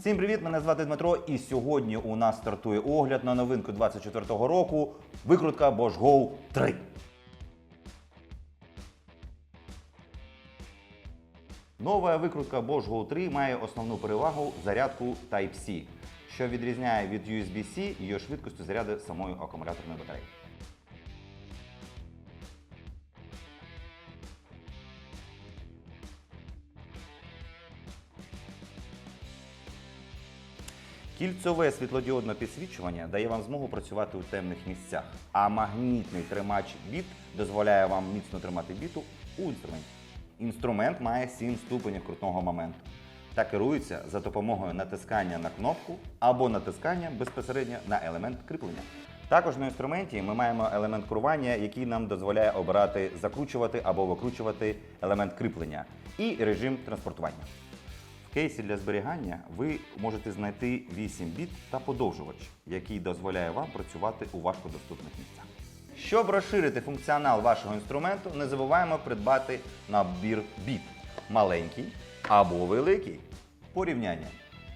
Всім привіт! Мене звати Дмитро, і сьогодні у нас стартує огляд на новинку 24-го року. Викрутка Bosch Go 3. Нова викрутка Bosch Go 3 має основну перевагу зарядку Type-C, що відрізняє від USB-C її швидкістю заряду самої акумуляторної батареї. Кільцове світлодіодне підсвічування дає вам змогу працювати у темних місцях, а магнітний тримач біт дозволяє вам міцно тримати біту у інструменті. Інструмент має 7 ступенів крутного моменту та керується за допомогою натискання на кнопку або натискання безпосередньо на елемент кріплення. Також на інструменті ми маємо елемент керування, який нам дозволяє обирати закручувати або викручувати елемент кріплення і режим транспортування. Кейсі для зберігання ви можете знайти 8 біт та подовжувач, який дозволяє вам працювати у важкодоступних місцях. Щоб розширити функціонал вашого інструменту, не забуваємо придбати набір біт маленький або великий. Порівняння.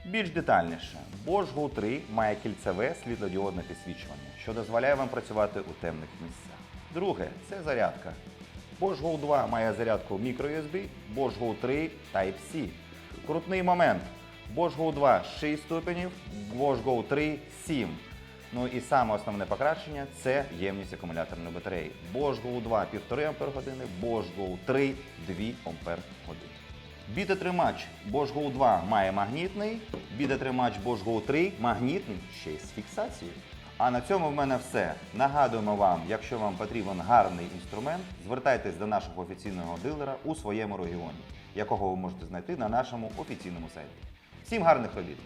Більш детальніше, Bosch Go 3 має кільцеве світлодіодне підсвічування, що дозволяє вам працювати у темних місцях. Друге це зарядка. Bosch Go 2 має зарядку microUSB, Bosch Go 3 Type-C. Крутний момент. Bosch Go 2 6 ступенів, Bosch Go 3 7. Ну і саме основне покращення це ємність акумуляторної батареї. Bosch Go 2 1,5 Ах, Bosch Go 3 2 Ах. Бітотримач Bosch Go 2 має магнітний, бітотримач Bosch Go 3 магнітний ще й з фіксацією. А на цьому в мене все. Нагадуємо вам, якщо вам потрібен гарний інструмент, звертайтесь до нашого офіційного дилера у своєму регіоні, якого ви можете знайти на нашому офіційному сайті. Всім гарних робіт!